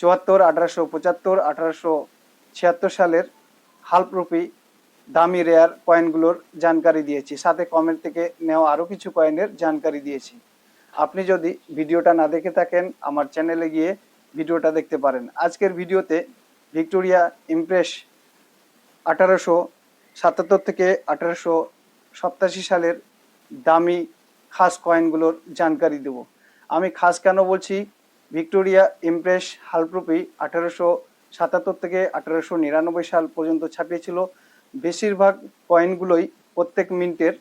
চুয়াত্তর, আঠারোশো পঁচাত্তর, আঠারোশো ছিয়াত্তর সালের হালপ্রুফি দামি রেয়ার কয়েনগুলোর জানকারি দিয়েছি। সাথে কমেন্ট থেকে নেওয়া আরও কিছু কয়েনের জানকারি দিয়েছি। আপনি যদি ভিডিওটা না দেখে থাকেন, আমার চ্যানেলে গিয়ে ভিডিওটা দেখতে পারেন। আজকের ভিডিওতে ভিক্টোরিয়া ইমপ্রেস আঠারোশো সাতাত্তর থেকে আঠারোশো সপ্তাশি সালের দামি খাস কয়েনগুলোর জানকারি দেব। আমি খাস কেন বলছি? ভিক্টোরিয়া ইমপ্রেস হালপ্রুপি আঠারোশো সাতাত্তর থেকে আঠারোশো নিরানব্বই সাল পর্যন্ত ছাপিয়েছিল। বেশিরভাগ কয়েনগুলোই প্রত্যেক মিনিটের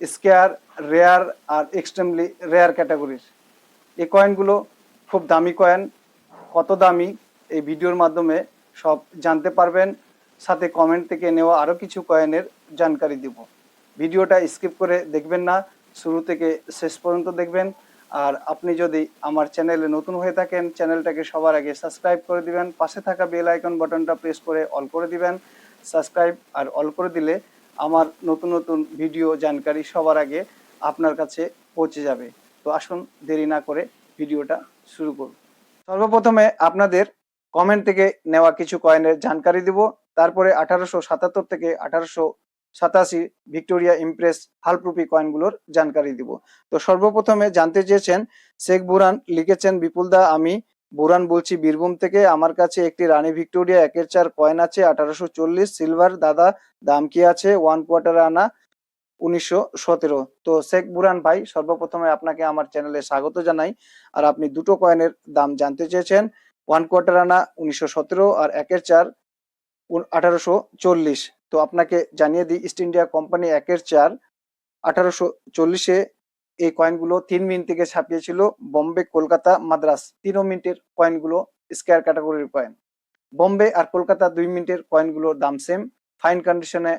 স্কেয়ার, রেয়ার আর এক্সট্রিমলি রেয়ার ক্যাটাগরির। এই কয়েনগুলো খুব দামি কয়েন। কত দামি এই ভিডিওর মাধ্যমে সব জানতে পারবেন। সাথে কমেন্ট থেকে নেওয়া আরও কিছু কয়েনের জানকারি দিব। ভিডিওটা স্কিপ করে দেখবেন না। শুরু থেকে শেষ পর্যন্ত দেখবেন। আর আপনি যদি আমার চ্যানেলে নতুন হয়ে থাকেন, চ্যানেলটাকে সবার আগে সাবস্ক্রাইব করে দিবেন, পাশে থাকা বেল আইকন বাটনটা প্রেস করে অল করে দিবেন, সাবস্ক্রাইব আর অল করে দিলে আমার নতুন নতুন ভিডিও জানকারি সবার আগে আপনার কাছে পৌঁছে যাবে। তো আসুন, দেরি না করে ভিডিওটা শুরু করুন। সর্বপ্রথমে আপনাদের কমেন্ট থেকে নেওয়া কিছু কয়েনের জানকারি দিব। তারপরে আঠারোশো সাতাত্তর থেকে আঠারোশো সাতাশি ভিক্টোরিয়া ইমপ্রেস হালপ্রুফি কয়েনগুলোর জানকারি দিব। তো সর্বপ্রথমে জানতে চেয়েছেন, শেখ বুরান লিখেছেন বিপুলদা আমি বুরান বলছি, বীরভূম থেকে আমার কাছে একটি রানী ভিক্টোরিয়া একের চার কয়েন আছে, আঠারোশো চল্লিশ, সিলভার দাদা, দাম কি আছে? ওয়ান কোয়ার্টার আনা, উনিশশো সতেরো। তো শেখ বুরান ভাই, সর্বপ্রথমে আপনাকে আমার চ্যানেলে স্বাগত জানাই। আর আপনি দুটো কয়েনের দাম জানতে চেয়েছেন, ওয়ান কোয়ার্টার আনা, উনিশশো সতেরো, আর একের চার, আঠারোশো চল্লিশ। তো আপনাকে জানিয়ে দিই ইস্ট ইন্ডিয়া কোম্পানি একের চার আঠারোশো চল্লিশে এই কয়েনগুলো তিন মিনিট থেকে ছাপিয়েছিল বম্বে কলকাতা মাদ্রাস তিনও মিনিটের কয়েনগুলো স্কোয়ার ক্যাটাগরির কয়েন বম্বে আর কলকাতা দুই মিনিটের কয়েনগুলোর দাম সেম ফাইন কন্ডিশনে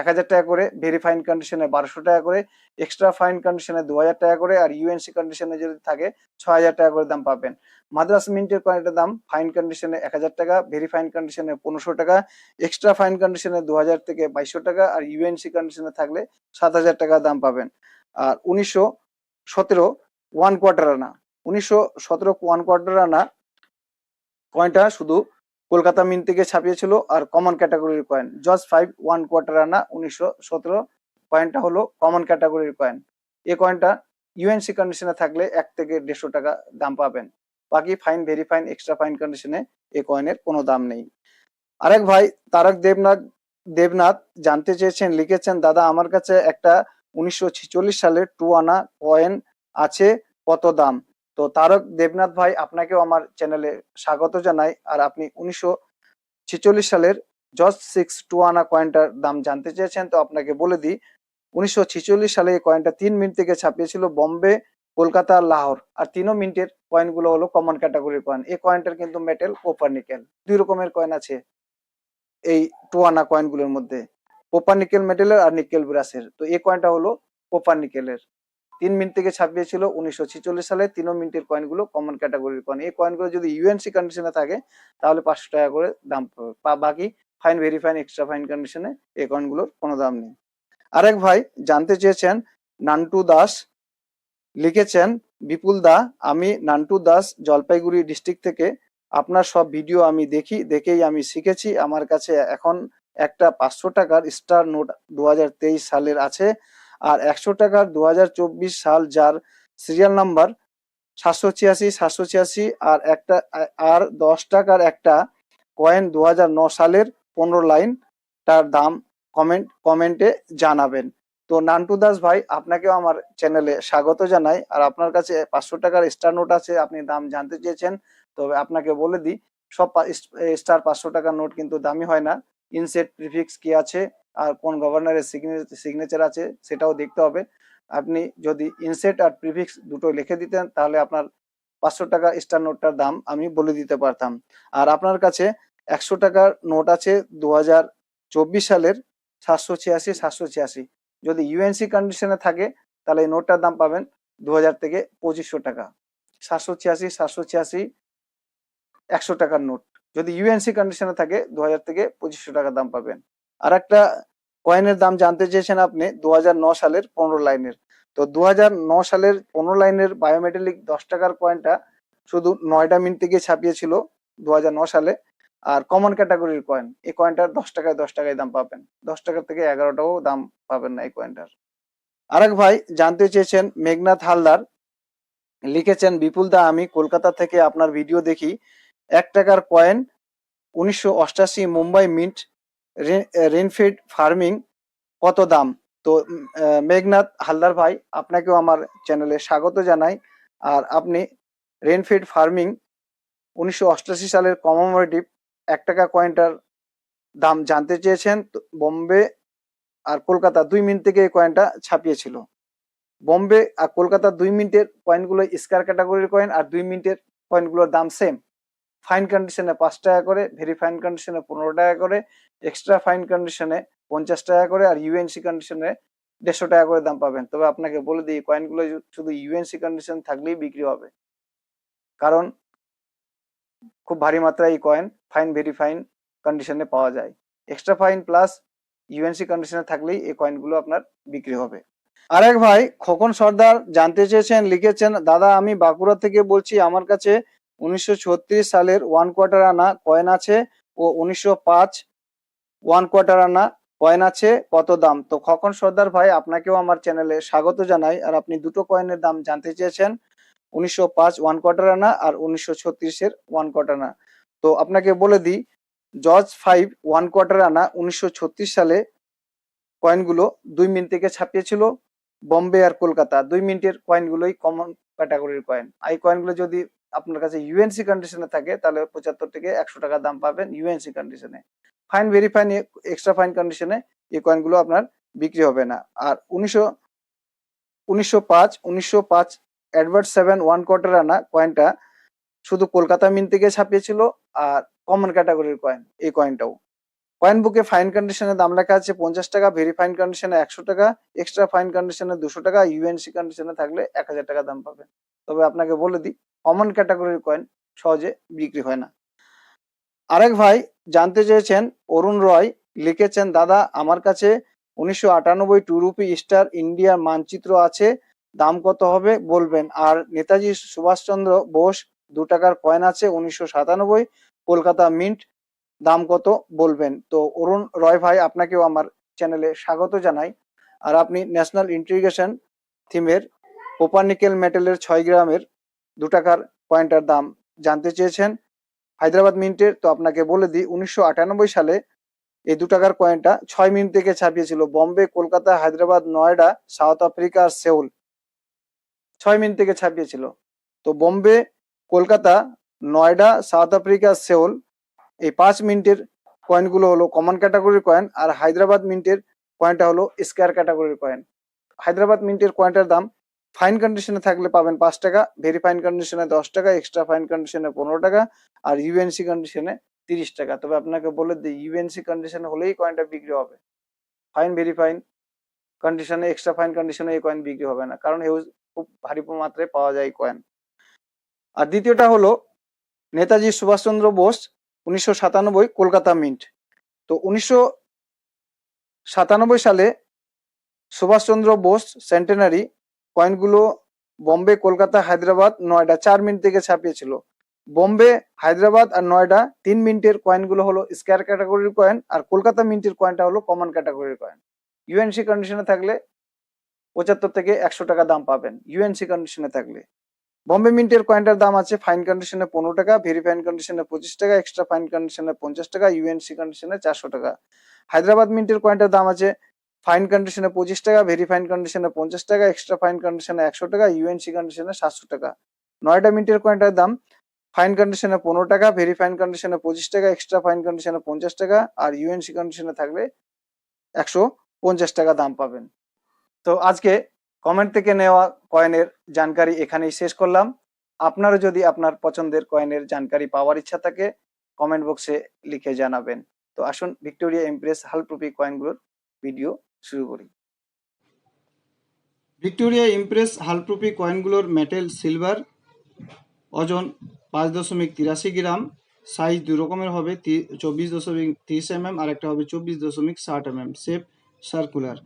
এক হাজার টাকা করে ভেরি ফাইন কন্ডিশনে বারোশো টাকা করে এক্সট্রা ফাইন কন্ডিশনে দু হাজার টাকা করে আর ইউএনসি কন্ডিশনে যদি থাকে ছ হাজার টাকা করে দাম পাবেন। মাদ্রাস মিন্টের কয়েনটার দাম ফাইন কন্ডিশনে এক হাজার টাকা ভেরি ফাইন কন্ডিশনে পনেরোশো টাকা এক্সট্রা ফাইন কন্ডিশনে দু হাজার থেকে বাইশশো টাকা আর ইউএনসি কন্ডিশনে থাকলে সাত হাজার টাকা দাম পাবেন। আর উনিশশো সতেরো ওয়ান কোয়ার্টার আনা। উনিশশো সতেরো ওয়ান কোয়ার্টার আনা কয়েনটা শুধু কলকাতা মিন থেকে ছাপিয়েছিল আর কমন ক্যাটাগরির কয়েন জজ ফাইভ ওয়ান কোয়ার্টার আনা উনিশশো সতেরো। কয়েনটা হলো কমন ক্যাটাগরির কয়েন এই কয়েনটা ইউএনসি কন্ডিশনে থাকলে এক থেকে দেড়শো টাকা দাম পাবেন। বাকি fine very fine extra fine কন্ডিশনে এই কয়েনের কোনো দাম নেই। আরেক ভাই, তারক দেবনাথ দেবনাথ জানতে চেয়েছেন, লিখেছেন, দাদা, আমার কাছে একটা উনিশশো সালের টু আনা কয়েন আছে, কত দাম? তো তারক দেবনাথ ভাই আপনাকেও আমার চ্যানেলে স্বাগত জানাই। আর আপনি উনিশশো ছেচল্লিশ সালের জজ সিক্স টু আনা কয়েনটার দাম জানতে চেয়েছেন, তো আপনাকে বলে দিই, উনিশশো ছেচল্লিশ সালে এই কয়েনটা তিন মিনিট থেকে ছাপিয়েছিল বম্বে, কলকাতা, লাহোর। আর তিনও মিনিটের কয়েনগুলো হলো কমন ক্যাটাগরির কয়েন। এই কয়েনটার কিন্তু মেটেল, কোপার নিকেল। দুই রকমের কয়েন আছে এই টু আনা কয়েনগুলোর মধ্যে। কোপার নিকেল মেটেলের আর নিকেল ব্রাসের। তো এই কয়েনটা হলো কোপার নিকেলের। তিন মিনিট থেকে ছাপিয়েছিল উনিশশো সালে। তিনও মিনিটের কয়েনগুলো কমন ক্যাটাগরির কয়েন এই কয়েনগুলো যদি ইউএনসি কন্ডিশনে থাকে, তাহলে পাঁচশো টাকা করে দাম পাবে। বাকি fine very fine extra fine কন্ডিশনে এই কয়েনগুলোর কোনো দাম নেই। আরেক ভাই জানতে চেয়েছেন, নান্টু দাস লিখেছেন, বিপুল দা, আমি নান্টু দাস, জলপাইগুড়ি ডিস্ট্রিক্ট থেকে। আপনার সব ভিডিও আমি দেখি, দেখেই আমি শিখেছি। আমার কাছে এখন একটা পাঁচশো টাকার স্টার নোট দু হাজার তেইশ সালের আছে। আর একশো টাকার দু হাজার চব্বিশ সাল যার সিরিয়াল নাম্বার সাতশো ছিয়াশি সাতশো ছিয়াশি আর একটা, আর দশ টাকার একটা কয়েন দু সালের পনেরো লাইন তার দাম কমেন্ট কমেন্টে জানাবেন। তো নান্টু দাস ভাই, আপনাকেও আমার চ্যানেলে স্বাগত জানাই। আর আপনার কাছে পাঁচশো টাকার স্টার নোট আছে, আপনি দাম জানতে চেয়েছেন, তবে আপনাকে বলে দিই, সব স্টার পাঁচশো টাকার নোট কিন্তু দামি হয় না। ইনসেট প্রিফিক্স কি আছে? আর কোন গভর্নরের সিগনেচার আছে সেটাও দেখতে হবে। আপনি যদি ইনসেট আর প্রিফিক্স দুটো লিখে দিতেন, তাহলে আপনার পাঁচশো টাকা স্টার নোটটার দাম আমি বলে দিতে পারতাম। আর আপনার কাছে একশো টাকার নোট আছে দু হাজার চব্বিশ সালের সাতশো ছিয়াশি সাতশো ছিয়াশি। যদি ইউএনসি কন্ডিশনে থাকে, তাহলে এই নোটটার দাম পাবেন দু হাজার থেকে পঁচিশশো টাকা। সাতশো ছিয়াশি সাতশো ছিয়াশি, একশো টাকার নোট যদি ইউএনসি কন্ডিশনে থাকে দু হাজার থেকে পঁচিশশো টাকা দাম পাবেন। আর একটা কয়েনের দাম জানতে চেয়েছেন আপনি দু সালের পনেরো লাইনের। তো দু সালের পনেরো লাইনের বায়োমেটালিক দশ টাকার কয়েনটা শুধু নয়টা মিনিট থেকে ছাপিয়েছিল দু সালে। আর কমন ক্যাটাগরির কয়েন এই কয়েনটার দশ টাকায় দশ টাকায় দাম পাবেন। দশ টাকার থেকে এগারোটাও দাম পাবেন না এই কয়েনটার আরেক ভাই জানতে চেয়েছেন মেঘনাথ হালদার, লিখেছেন, বিপুল দা, আমি কলকাতা থেকে আপনার ভিডিও দেখি। এক টাকার কয়েন উনিশশো অষ্টাশি মুম্বাই মিন্ট রেনফিড ফার্মিং কত দাম? তো মেঘনাথ হালদার ভাই, আপনাকেও আমার চ্যানেলে স্বাগত জানাই। আর আপনি রেনফিড ফার্মিং উনিশশো সালের কমোমোরেটিভ এক টাকা কয়েনটার দাম জানতে চেয়েছেন। বোম্বে আর কলকাতা দুই মিনিট থেকে এই কয়েনটা ছাপিয়েছিল। বোম্বে আর কলকাতা দুই মিনিটের কয়েনগুলো স্কার ক্যাটাগরির কয়েন আর দুই মিনিটের কয়েনগুলোর দাম সেম। ফাইন কন্ডিশনে পাঁচ টাকা করে, ভেরি ফাইন কন্ডিশনে পনেরো টাকা করে। এক্সট্রা ফাইন কন্ডিশনে পঞ্চাশ টাকা করে আর ইউএনসি কন্ডিশনে দেড়শো টাকা করে দাম পাবেন। তবে আপনাকে বলে দিই কয়েনগুলো শুধু ইউএনসি কন্ডিশন থাকলেই বিক্রি হবে। কারণ খুব ভারী মাত্রায় এই কয়েন ফাইন ভেরি ফাইন কন্ডিশনে পাওয়া যায়। এক্সট্রা ফাইন প্লাস ইউএনসি কন্ডিশনে থাকলেই এই কয়েনগুলো আপনার বিক্রি হবে। আরেক ভাই, খোকন সর্দার, জানতে চেয়েছেন, লিখেছেন, দাদা, আমি বাঁকুড়া থেকে বলছি, আমার কাছে উনিশশো ছত্রিশ সালের ওয়ান কোয়ার্টার আনা কয়েন আছে ও উনিশশো পাঁচ ওয়ান কোয়ার্টার আনা, কয়েন আছে, কত দাম? তো খোকন সর্দার ভাই, আপনাকেও আমার চ্যানেলে স্বাগত জানাই। আর আপনি দুটো কয়েনের দাম জানতে চেয়েছেন, উনিশশো পাঁচ ওয়ান কোয়ার্টার আনা আর উনিশশো ছত্রিশের ওয়ান কোয়ার্টার আনা। তো আপনাকে বলে দিই, জর্জ ফাইভ ওয়ান কোয়ার্টার আনা উনিশশো ছত্রিশ সালে কয়েনগুলো দুই মিনিট থেকে ছাপিয়েছিল বম্বে আর কলকাতা। দুই মিনিটের কয়েনগুলোই কমন ক্যাটাগরির কয়েন। এই কয়েনগুলো যদি আপনার কাছে ইউএনসি কন্ডিশনে থাকে, তাহলে পঁচাত্তর থেকে একশো টাকা দাম পাবেন ইউএনসি কন্ডিশনে fine, very fine, extra fine কন্ডিশনে এই কয়েনগুলো আপনার বিক্রি হবে না। আর উনিশশো উনিশশো পাঁচ উনিশশো পাঁচ অ্যাডভার্ট সেভেন ওয়ান কোয়ার্টার আনা কয়েনটা শুধু কলকাতা মিন থেকে ছাপিয়েছিল আর কমন ক্যাটাগরির কয়েন এই কয়েনটাও কয়েন বুকে ফাইন কন্ডিশনে দাম লেখা আছে পঞ্চাশ টাকা ভেরি ফাইন কন্ডিশনে একশো টাকা এক্সট্রা ফাইন কন্ডিশনে দুশো টাকা ইউএনসি কন্ডিশনে থাকলে এক হাজার টাকা দাম পাবে তবে আপনাকে বলে দিই কমন ক্যাটাগরির কয়েন সহজে বিক্রি হয় না। আরেক ভাই জানতে চেয়েছেন, অরুণ রয় লিখেছেন, দাদা, আমার কাছে উনিশশো আটানব্বই টু রুপি স্টার ইন্ডিয়ার মানচিত্র আছে, দাম কত হবে? বলবেন। আর নেতাজি সুভাষচন্দ্র বোস, দু টাকার কয়েন আছে, উনিশশো সাতানব্বই, কলকাতা মিন্ট, দাম কত? বলবেন। তো অরুণ রয় ভাই, আপনাকেও আমার চ্যানেলে স্বাগত জানাই। আর আপনি ন্যাশনাল ইন্টিগ্রেশন থিমের কোপারনিকেল মেটেলের ছয় গ্রামের দু টাকার কয়েনটার দাম জানতে চেয়েছেন। হায়দ্রাবাদ মিন্টের, তো আপনাকে বলে দিই, উনিশশো আটানব্বই সালে এই দু টাকার কয়েনটা ছয় মিনিট থেকে ছাপিয়েছিল। বম্বে, কলকাতা, হায়দ্রাবাদ, নয়ডা, সাউথ আফ্রিকা আর সেউল। ছয় মিনিট থেকে ছাপিয়েছিল। তো Bombay, Kolkata, Noida, South Africa Seoul এই পাঁচ মিনিটের কয়েনগুলো হলো কমন ক্যাটাগরির কয়েন আর হায়দ্রাবাদ মিন্টের কয়েনটা হলো স্কোয়ার ক্যাটাগরির কয়েন হায়দ্রাবাদ মিন্টের কয়েনটার দাম ফাইন কন্ডিশনে থাকলে পাবেন পাঁচ টাকা, ভেরি ফাইন কন্ডিশনে দশ টাকা, এক্সট্রা ফাইন কন্ডিশনে পনেরো টাকা, আর ইউএনসি কন্ডিশনে তিরিশ টাকা। তবে আপনাকে বলে দিই, ইউএনসি কন্ডিশনে হলেই কয়েনটা বিক্রি হবে। ফাইন, ভেরি ফাইন কন্ডিশনে, এক্সট্রা ফাইন কন্ডিশনে এই কয়েন বিক্রি হবে না, কারণ হিউজ খুব ভারী মাত্রায় পাওয়া যায় কয়েন আর দ্বিতীয়টা হলো, নেতাজি সুভাষচন্দ্র বোস উনিশশো সাতানব্বই কলকাতা মিন্ট। তো উনিশশো সাতানব্বই সালে সুভাষচন্দ্র বোস সেন্টেনারি কয়েনগুলো বোম্বে, কলকাতা, হায়দ্রাবাদ নয়ডা চার মিনিট থেকে ছাপিয়েছিল। বোম্বে, হায়দ্রাবাদ আর নয়ডা তিন মিনিটের কয়েনগুলো হলো স্কোয়ার ক্যাটাগরির কয়েন আর কলকাতা মিন্টের কয়েনটা হলো কমন ক্যাটাগরির কয়েন। ইউএনসি কন্ডিশনে থাকলে পঁচাত্তর থেকে একশো টাকা দাম পাবেন। ইউএনসি কন্ডিশনে থাকলে। বম্বে মিন্টের কয়েনটার দাম আছে ফাইন কন্ডিশনে পনেরো টাকা, ভেরি ফাইন কন্ডিশনে পঁচিশ টাকা এক্সট্রা ফাইন কন্ডিশনে পঞ্চাশ টাকা, ইউএনসি কন্ডিশনে চারশো টাকা। হায়দ্রাবাদ মিন্টের কয়েনটার দাম আছে ফাইন কন্ডিশনে পঁচিশ টাকা ভেরি ফাইন কন্ডিশনে পঞ্চাশ টাকা এক্সট্রা ফাইন কন্ডিশনে একশো টাকা ইউএনসি কন্ডিশনে সাতশো টাকা। নয়ডা মিন্টের কয়েনটার দাম ফাইন কন্ডিশনে পনেরো টাকা ভেরি ফাইন কন্ডিশনে পঁচিশ টাকা এক্সট্রা ফাইন কন্ডিশনে পঞ্চাশ টাকা, আর ইউএনসি কন্ডিশনে থাকলে একশো পঞ্চাশ টাকা দাম পাবেন। তো আজকে কমেন্ট থেকে নেওয়া কয়েনের জানকারি এখানেই শেষ করলাম। আপনারও যদি আপনার পছন্দের কয়েনের জানকারি পাওয়ার ইচ্ছা থাকে কমেন্ট বক্সে লিখে জানাবেন। তো আসুন ভিক্টোরিয়া ইমপ্রেস হালপ্রুফি কয়েনগুলোর ভিডিও শুরু করি। ভিক্টোরিয়া ইমপ্রেস হালপ্রুফি কয়েনগুলোর মেটেল সিলভার ওজন পাঁচ দশমিক তিরাশি গ্রাম, সাইজ দু রকমের হবে চব্বিশ দশমিক তিরিশ এম এম আর একটা হবে চব্বিশ দশমিক ষাট M M shape circular.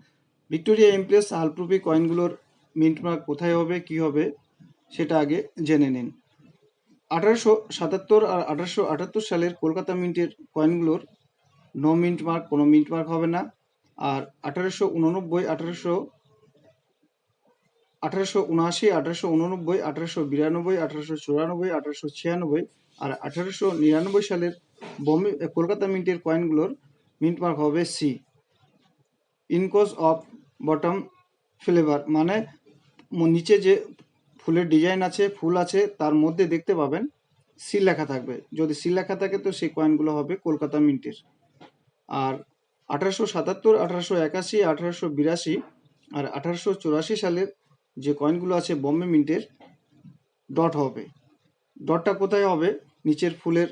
Victoria empress half rupee কয়েনগুলোর mint mark কোথায় হবে, কি হবে, সেটা আগে জেনে নিন। আঠারোশো সাতাত্তর আর আঠারোশো আটাত্তর সালের কলকাতা মিন্টের কয়েনগুলোর নো মিন্ট মার্ক, কোনো মিন্ট মার্ক হবে না। আর আঠারোশো উননব্বই, আঠারোশো আঠারোশো উনআশি, আঠারোশো উননব্বই, আঠারোশো বিরানব্বই, আঠারোশো চুরানব্বই, আঠারোশো ছিয়ানব্বই আর আঠারোশো নিরানব্বই সালের বম্বে কলকাতা মিন্টের কয়েনগুলোর মিন্ট মার্ক হবে C incuse of bottom flower মানে নিচে যে ফুলের ডিজাইন আছে, ফুল আছে, তার মধ্যে দেখতে পাবেন সি লেখা থাকবে। যদি সি লেখা থাকে তো সেই কয়েনগুলো হবে কলকাতা মিন্টের। আর আঠারোশো সাতাত্তর, আঠারোশো একাশি, আঠারোশো বিরাশি আর আঠারোশো চুরাশি সালের যে কয়েনগুলো আছে বম্বে মিন্টের ডট হবে। ডটটা কোথায় হবে? নিচের ফুলের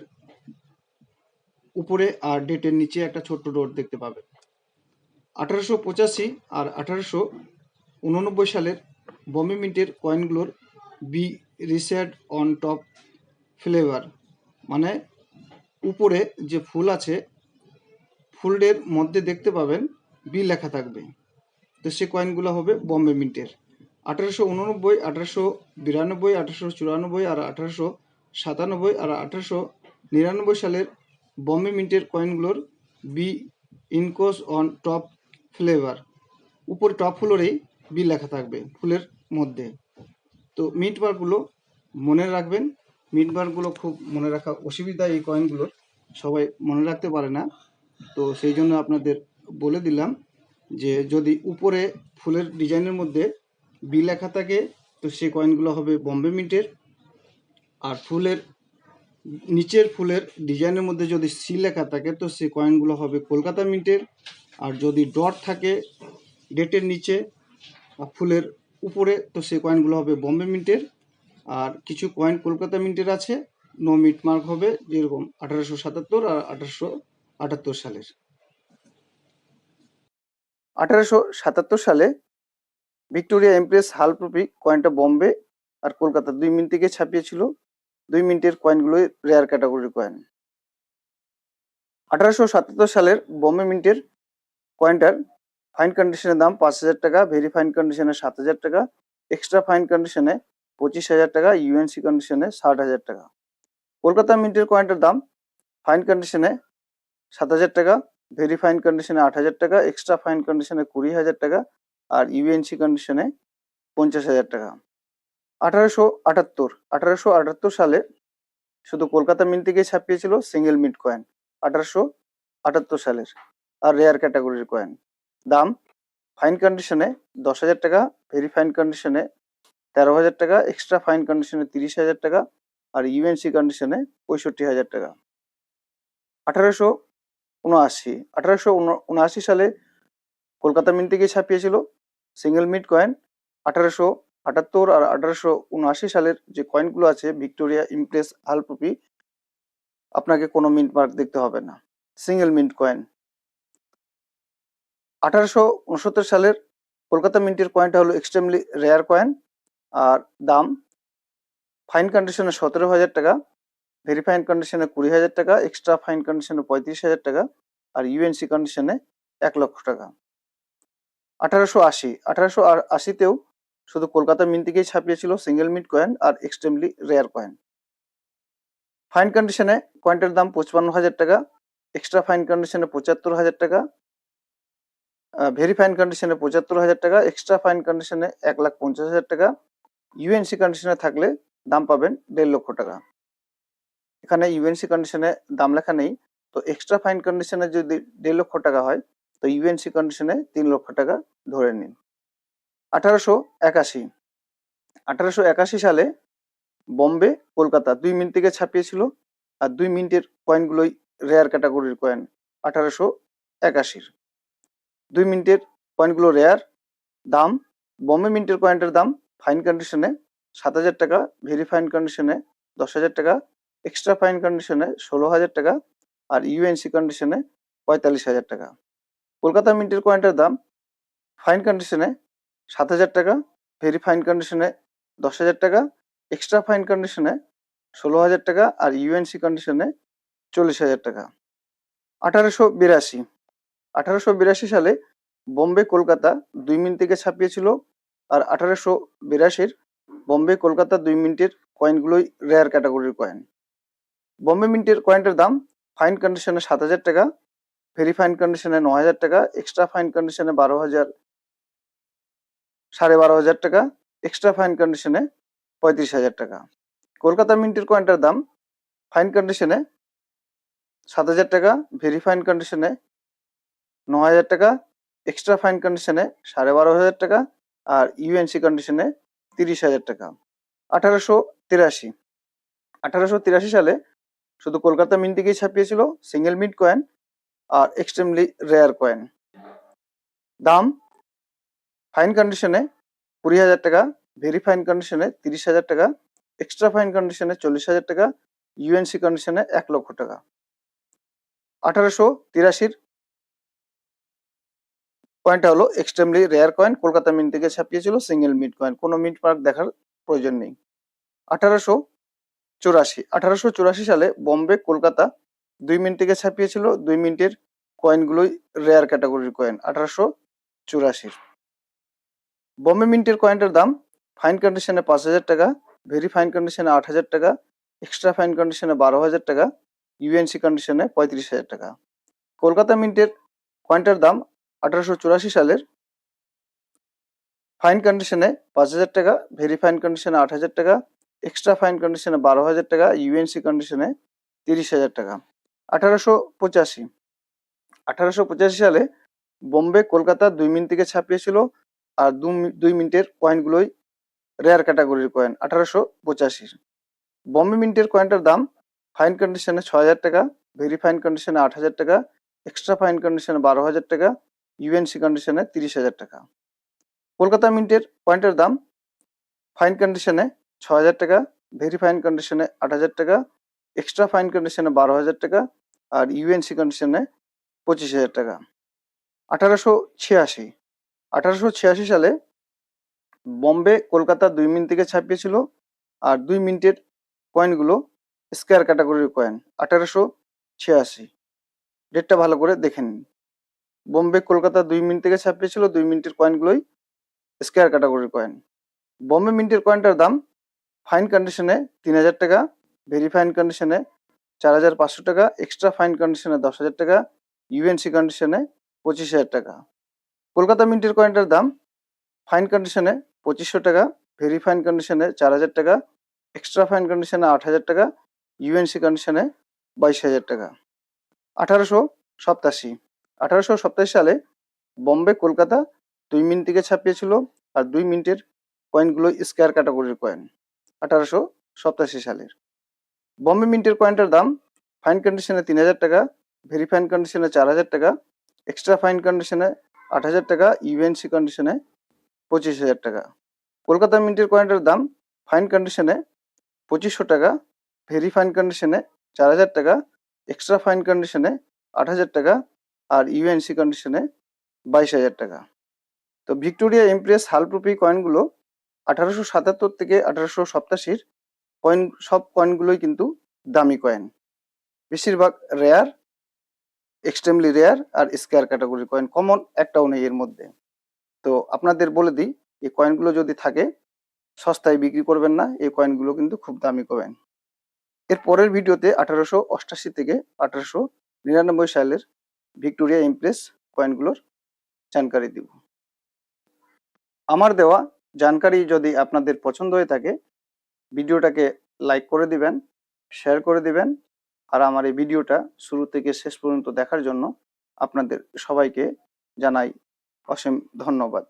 উপরে আর ডেটের নিচে একটা ছোট্ট ডট দেখতে পাবে আঠারোশো পঁচাশি আর আঠারোশো উননব্বই সালের বম্বে মিন্টের কয়েনগুলোর B recessed on top flower মানে উপরে যে ফুল আছে ফুলের মধ্যে দেখতে পাবেন বি লেখা থাকবে। তো সে কয়েনগুলো হবে বম্বে মিন্টের আঠারোশো উননব্বই, আঠারোশো বিরানব্বই, আঠারোশো চুরানব্বই আর আঠারোশো সাতানব্বই আর আঠারোশো নিরানব্বই সালের বম্বে মিন্টের কয়েনগুলোর B incuse on top flower উপর টপ ফ্লোরেই বি লেখা থাকবে ফুলের মধ্যে। তো মিট বারগুলো মনে রাখবেন। মিট বারগুলো খুব মনে রাখা অসুবিধা এই কয়েনগুলোর সবাই মনে রাখতে পারে না। তো সেই জন্য আপনাদের বলে দিলাম যে যদি উপরে ফুলের ডিজাইনের মধ্যে বি লেখা থাকে, তো সেই কয়েনগুলো হবে বম্বে মিন্টের। আর ফুলের, নিচের ফুলের ডিজাইনের মধ্যে যদি সি লেখা থাকে, তো সেই কয়েনগুলো হবে কলকাতা মিন্টের। আর যদি ডট থাকে ডেটের নিচে ফুলের উপরে, তো সেই কয়েনগুলো হবে বম্বে মিন্টের। আর কিছু কয়েন কলকাতা মিন্টের আছে, নো মিট মার্ক হবে, যেরকম আঠারোশো সাতাত্তর আর আঠারোশো আটাত্তর সালের। আঠারোশো সাতাত্তর সালে ভিক্টোরিয়া এমপ্রেস হাল হালপ্রুফি কয়েনটা বম্বে আর কলকাতা দুই মিনিট থেকে ছাপিয়েছিল। দুই মিনিটের কয়েনগুলোই রেয়ার ক্যাটাগরির কয়েন আঠারোশো সাতাত্তর সালের বম্বে মিন্টের কয়েনটার ফাইন কন্ডিশনের দাম পাঁচ হাজার টাকা ভেরি ফাইন কন্ডিশনে সাত হাজার টাকা এক্সট্রা ফাইন কন্ডিশনে পঁচিশ হাজার টাকা ইউএনসি কন্ডিশনে ষাট হাজার টাকা। কলকাতা মিন্টের কয়েনটার দাম ফাইন কন্ডিশনে সাত হাজার টাকা ভেরি ফাইন কন্ডিশনে আট হাজার টাকা এক্সট্রা ফাইন কন্ডিশনে কুড়ি হাজার টাকা, আর ইউএনসি কন্ডিশনে পঞ্চাশ হাজার টাকা। আঠারোশো আটাত্তর আঠারোশো আটাত্তর সালে শুধু কলকাতা মিন্ট থেকে ছাপিয়েছিল সিঙ্গেল মিন্ট কয়েন আঠারোশো আটাত্তর সালের, আর রেয়ার ক্যাটাগরির কয়েন দাম ফাইন কন্ডিশনে দশ হাজার টাকা ভেরি ফাইন কন্ডিশনে তেরো হাজার টাকা এক্সট্রা ফাইন কন্ডিশনে তিরিশ হাজার টাকা, আর ইউএনসি কন্ডিশনে পঁয়ষট্টি হাজার টাকা। আঠারোশো উনআশি আঠারোশো উনআশি সালে কলকাতা মিন্ট থেকে ছাপিয়েছিল সিঙ্গেল মিট কয়েন আঠারোশো আটাত্তর আর আঠারোশো উনআশি সালের যে কয়েনগুলো আছে ভিক্টোরিয়া ইমপ্রেস হালপ্রুফি আপনাকে কোনো মিন্ট মার্ক দেখতে হবে না। সিঙ্গেল মিন্ট কয়েন আঠারোশো উনসত্তর সালের কলকাতা মিন্টের কয়েনটা হলো এক্সট্রিমলি রেয়ার কয়েন আর দাম ফাইন কন্ডিশনে সতেরো হাজার টাকা। ভেরি ফাইন কন্ডিশনে কুড়ি হাজার টাকা, এক্সট্রা ফাইন কন্ডিশনে পঁয়ত্রিশ হাজার টাকা আর ইউএনসি কন্ডিশনে এক লক্ষ টাকা। আঠারোশো আশি, আঠারোশো আশিতেও শুধু কলকাতা মিন্ট থেকেই ছাপিয়েছিল সিঙ্গেল মিন্ট কয়েন আর এক্সট্রিমলি রেয়ার কয়েন ফাইন কন্ডিশনে কয়েনটার দাম পঁচপান্ন হাজার টাকা এক্সট্রা ফাইন কন্ডিশনে পঁচাত্তর হাজার টাকা ভেরি ফাইন কন্ডিশনে পঁচাত্তর হাজার টাকা এক্সট্রা ফাইন কন্ডিশনে এক লাখ পঞ্চাশ হাজার টাকা। ইউএনসি কন্ডিশনে থাকলে দাম পাবেন দেড় লক্ষ টাকা। এখানে ইউএনসি কন্ডিশনে দাম লেখা নেই। তো এক্সট্রা ফাইন কন্ডিশনে যদি দেড় লক্ষ টাকা হয়, তো ইউএনসি কন্ডিশনে তিন লক্ষ টাকা ধরে নিন। আঠারোশো একাশি। আঠারোশো একাশি সালে বম্বে, কলকাতা দুই মিনিট থেকে ছাপিয়েছিল আর দুই মিনিটের কয়েনগুলোই রেয়ার ক্যাটাগরির কয়েন আঠারোশো একাশির। দুই মিনিটের কয়েনগুলো রেয়ার দাম, বম্বে মিন্টের কয়েনটার দাম ফাইন কন্ডিশনে সাত হাজার টাকা ভেরি ফাইন কন্ডিশনে দশ হাজার টাকা এক্সট্রা ফাইন কন্ডিশনে ষোলো হাজার টাকা আর ইউএনসি কন্ডিশনে পঁয়তাল্লিশ হাজার টাকা। কলকাতা মিন্টের কয়েনটার দাম ফাইন কন্ডিশনে সাত হাজার টাকা ভেরি ফাইন কন্ডিশনে দশ হাজার টাকা এক্সট্রা ফাইন কন্ডিশনে ষোলো হাজার টাকা আর ইউএনসি কন্ডিশনে চল্লিশ হাজার টাকা। আঠারোশো বিরাশি। আঠারোশো বিরাশি সালে বোম্বে, কলকাতা দুই মিনিট থেকে ছাপিয়েছিল আর আঠারোশো বিরাশির বোম্বে, কলকাতা দুই মিনিটের কয়েনগুলোই রেয়ার ক্যাটাগরির কয়েন বোম্বে মিন্টের কয়েনটার দাম ফাইন কন্ডিশনে সাত হাজার টাকা ভেরি ফাইন কন্ডিশনে ন হাজার টাকা এক্সট্রা ফাইন কন্ডিশনে বারো হাজার, সাড়ে বারো হাজার টাকা এক্সট্রা ফাইন কন্ডিশনে পঁয়ত্রিশ হাজার টাকা। কলকাতা মিন্টের কয়েনটার দাম ফাইন কন্ডিশনে সাত হাজার টাকা ভেরি ফাইন কন্ডিশনে ন হাজার টাকা এক্সট্রা ফাইন কন্ডিশনে সাড়ে বারো হাজার টাকা, আর ইউএনসি কন্ডিশনে তিরিশ হাজার টাকা। আঠারোশো তিরাশি আঠারোশো তিরাশি সালে শুধু কলকাতা মিন্টিকেই ছাপিয়েছিল সিঙ্গেল মিন্ট কয়েন আর এক্সট্রিমলি রেয়ার কয়েন দাম ফাইন কন্ডিশনে কুড়ি হাজার টাকা ভেরি ফাইন কন্ডিশনে তিরিশ হাজার টাকা এক্সট্রা ফাইন কন্ডিশনে চল্লিশ হাজার টাকা ইউএনসি কন্ডিশনে এক লক্ষ টাকা। আঠারোশো তিরাশির কয়েনটা হলো extremely rare coin Kolkata mint থেকে ছাপিয়েছিল সিঙ্গেল মিন্ট কয়েন কোনো মিন্ট মার্ক দেখার প্রয়োজন নেই। আঠারোশো চুরাশি, আঠারোশো চুরাশি সালে বোম্বে, কলকাতা দুই মিনিট থেকে ছাপিয়েছিল। দুই মিনিটের কয়েনগুলোই রেয়ার ক্যাটাগরির কয়েন, আঠারোশো চুরাশির বোম্বে মিন্টের কয়েনটার দাম ফাইন কন্ডিশনে পাঁচ হাজার টাকা ভেরি ফাইন কন্ডিশনে আট হাজার টাকা এক্সট্রা ফাইন কন্ডিশনে বারো হাজার টাকা ইউএনসি কন্ডিশনে পঁয়ত্রিশ হাজার টাকা। কলকাতা মিন্টের কয়েনটার দাম আঠারোশো চুরাশি সালের ফাইন কন্ডিশনে পাঁচ হাজার টাকা ভেরি ফাইন কন্ডিশনে আট হাজার টাকা এক্সট্রা ফাইন কন্ডিশনে বারো হাজার টাকা ইউএনসি কন্ডিশনে তিরিশ হাজার টাকা। আঠারোশো পঁচাশি। আঠারোশো পঁচাশি সালে বোম্বে, কলকাতা দুই মিনিট থেকে ছাপিয়েছিল আর দুই মিনিটের কয়েনগুলোই রেয়ার ক্যাটাগরির কয়েন আঠারোশো পঁচাশি। বোম্বে মিন্টের কয়েনটার দাম ফাইন কন্ডিশনে ছ হাজার টাকা ভেরি ফাইন কন্ডিশনে আট হাজার টাকা এক্সট্রা ফাইন কন্ডিশনে বারো হাজার টাকা ইউএনসি কন্ডিশনে তিরিশ হাজার টাকা। কলকাতা মিন্টের পয়েন্টের দাম ফাইন কন্ডিশনে ছ হাজার টাকা ভেরি ফাইন কন্ডিশনে আট হাজার টাকা এক্সট্রা ফাইন কন্ডিশনে বারো হাজার টাকা, আর ইউএনসি কন্ডিশনে পঁচিশ হাজার টাকা। আঠারোশো ছিয়াশি আঠারোশো ছিয়াশি সালে বম্বে, কলকাতা দুই মিনিট থেকে ছাপিয়েছিল, আর দুই মিনিটের কয়েনগুলো স্কোয়ার ক্যাটাগরির কয়েন আঠারোশো ছিয়াশি। ডেটটা ভালো করে দেখে নিন। বোম্বে, কলকাতা দুই মিনিট থেকে ছাপিয়েছিল, দুই মিনিটের কয়েনগুলোই স্কোয়ার ক্যাটাগরির কয়েন বোম্বে মিন্টের কয়েনটার দাম ফাইন কন্ডিশনে তিন হাজার টাকা, ভেরি ফাইন কন্ডিশনে চার হাজার পাঁচশো টাকা, এক্সট্রা ফাইন কন্ডিশনে দশ হাজার টাকা, ইউএনসি কন্ডিশনে পঁচিশ হাজার টাকা। কলকাতা মিন্টের কয়েনটার দাম ফাইন কন্ডিশনে পঁচিশশো টাকা, ভেরি ফাইন কন্ডিশনে চার হাজার টাকা, এক্সট্রা ফাইন কন্ডিশনে আট হাজার টাকা, ইউএনসি কন্ডিশনে বাইশ হাজার টাকা। আঠারোশো সপ্তাশি। আঠারোশো সপ্তাশি সালে বম্বে, কলকাতা দুই মিনিট থেকে ছাপিয়েছিল আর দুই মিনিটের কয়েনগুলো স্কোয়ার ক্যাটাগরির কয়েন। আঠারোশো সপ্তাশি সালের। বম্বে মিন্টের কয়েনটার দাম ফাইন কন্ডিশনে তিন হাজার টাকা ভেরি ফাইন কন্ডিশনে চার হাজার টাকা এক্সট্রা ফাইন কন্ডিশনে আট হাজার টাকা ইউএনসি কন্ডিশনে পঁচিশ হাজার টাকা। কলকাতা মিন্টের কয়েনটার দাম ফাইন কন্ডিশনে পঁচিশশো টাকা ভেরি ফাইন কন্ডিশনে চার হাজার টাকা এক্সট্রা ফাইন কন্ডিশনে আট হাজার টাকা, আর ইউএনসি কন্ডিশনে বাইশ হাজার টাকা। তো ভিক্টোরিয়া ইমপ্রেস হালপ্রুফি কয়েনগুলো আঠারোশো সাতাত্তর থেকে আঠারোশো সপ্তাশির কয়েন সব কয়েনগুলোই কিন্তু দামি কয়েন বেশিরভাগ রেয়ার এক্সট্রিমলি রেয়ার আর স্কোয়ার ক্যাটাগরির কয়েন কমন একটাও নেই এর মধ্যে। তো আপনাদের বলে দিই, এই কয়েনগুলো যদি থাকে, সস্তায় বিক্রি করবেন না, এই কয়েনগুলো কিন্তু খুব দামি কয়েন এর পরের ভিডিওতে আঠারোশো অষ্টাশি থেকে আঠারোশো নিরানব্বই সালের ভিক্টোরিয়া ইমপ্রেস কয়েনগুলোর জানকারি দিব। আমার দেওয়া জানকারি যদি আপনাদের পছন্দ হয়ে থাকে, ভিডিওটাকে লাইক করে দিবেন, শেয়ার করে দিবেন, আর আমার এই ভিডিওটা শুরু থেকে শেষ পর্যন্ত দেখার জন্য আপনাদের সবাইকে জানাই অসীম ধন্যবাদ।